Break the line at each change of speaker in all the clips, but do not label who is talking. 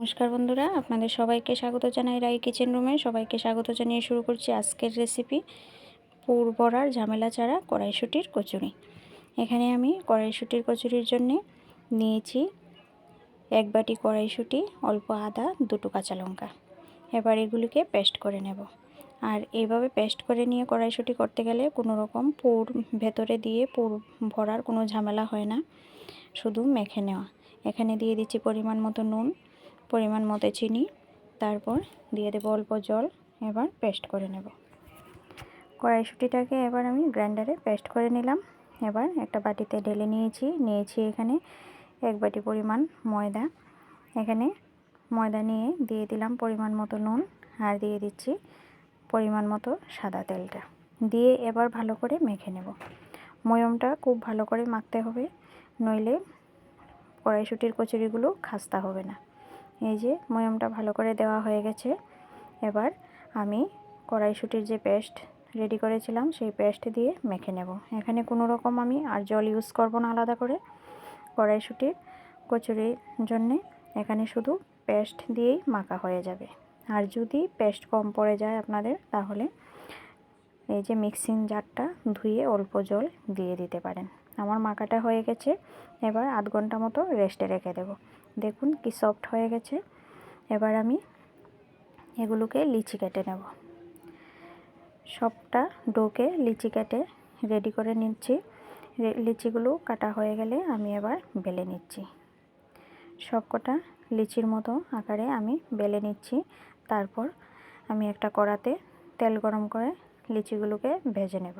নমস্কার বন্ধুরা, আপনাদের সবাইকে স্বাগত জানাই রাই কিচেন রুমে। সবাইকে স্বাগত জানিয়ে শুরু করছি আজকের রেসিপি পুর বড়ার ঝামেলা ছাড়া কড়াইশুটির কচুরি। এখানে আমি কড়াইশুটির কচুরির জন্যে নিয়েছি এক বাটি কড়াইশুটি, অল্প আদা, দুটো কাঁচা লঙ্কা। এবার এগুলিকে পেস্ট করে নেব। আর এইভাবে পেস্ট করে নিয়ে কড়াইশুটি করতে গেলে কোনো রকম পুর ভেতরে দিয়ে পুর ভরার কোনো ঝামেলা হয় না। শুধু মেখে নেওয়া। এখানে দিয়ে দিচ্ছি পরিমাণ মতো নুন। পরিমাণ মতো চিনি। তারপর দিয়ে দেবো অল্প জল। এবার পেস্ট করে নেব। কড়াইশুটিটাকে এবার আমি গ্রাইন্ডারে পেস্ট করে নিলাম। এবার একটা বাটিতে ঢেলে নিয়েছি। নিয়েছি এখানে এক বাটি পরিমাণ ময়দা। এখানে ময়দা নিয়ে দিয়ে দিলাম পরিমাণ মতো নুন আর দিয়ে দিচ্ছি পরিমাণ মতো সাদা তেলটা। দিয়ে এবার ভালো করে মেখে নেব। ময়মটা খুব ভালো করে মাখতে হবে। নইলে কড়াইশুটির কচুরিগুলো খাস্তা হবে না। এই যে ময়মটা ভালো করে দেওয়া হয়ে গেছে। এবার আমি কড়াইশুটির যে পেস্ট রেডি করেছিলাম, সেই পেস্ট দিয়ে মেখে নেব। এখানে কোনো রকম আমি আর জল ইউজ করব না আলাদা করে কড়াইশুটির কচুরির জন্যে। এখানে শুধু পেস্ট দিয়েই মাখা হয়ে যাবে। আর যদি পেস্ট কম পড়ে যায় আপনাদের, তাহলে এই যে মিক্সিং জারটা ধুয়ে অল্প জল দিয়ে দিতে পারেন। আমার মাখাটা হয়ে গেছে। এবার আধ ঘণ্টা মতো রেস্টে রেখে দেব। দেখুন কি সফট হয়ে গেছে। এবার আমি এগুলোকে লিচি কেটে নেব। সবটা ডোকে লিচি কেটে রেডি করে নিচ্ছি। লিচিগুলো কাটা হয়ে গেলে আমি এবার বেলে নিচ্ছি। সবকটা লিচির মতো আকারে আমি বেলে নিচ্ছি। তারপর আমি একটা কড়াতে তেল গরম করে লিচিগুলোকে ভেজে নেব।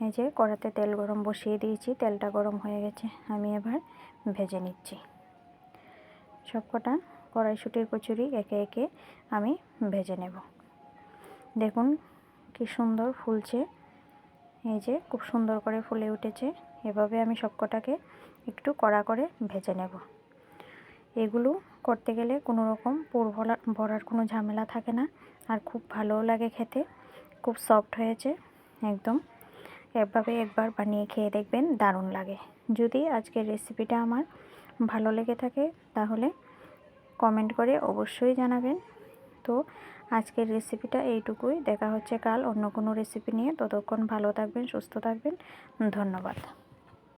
এই যে কড়াতে তেল গরম বসিয়ে দিয়েছি, তেলটা গরম হয়ে গেছে। আমি এবার ভেজে নিচ্ছি। সবকটা কড়াইশুটির কচুরি একে একে আমি ভেজে নেব। দেখুন কি সুন্দর ফুলছে। এই যে খুব সুন্দর করে ফুলে উঠেছে। এভাবে আমি সবকটাকে একটু কড়া করে ভেজে নেব। এগুলো করতে গেলে কোনো রকম পুর ভরা ভরার কোনো ঝামেলা থাকে না। আর খুব ভালোও লাগে খেতে। খুব সফট হয়েছে। একদম এভাবে একবার বানিয়ে খেয়ে দেখবেন দারুণ লাগে। যদি আজকের রেসিপিটা আমার ভালো লেগে থাকে, তাহলে কমেন্ট করে অবশ্যই জানাবেন। তো আজকের রেসিপিটা এইটুকুই। দেখা হচ্ছে কাল অন্য কোনো রেসিপি নিয়ে। ততক্ষণ ভালো থাকবেন, সুস্থ থাকবেন। ধন্যবাদ।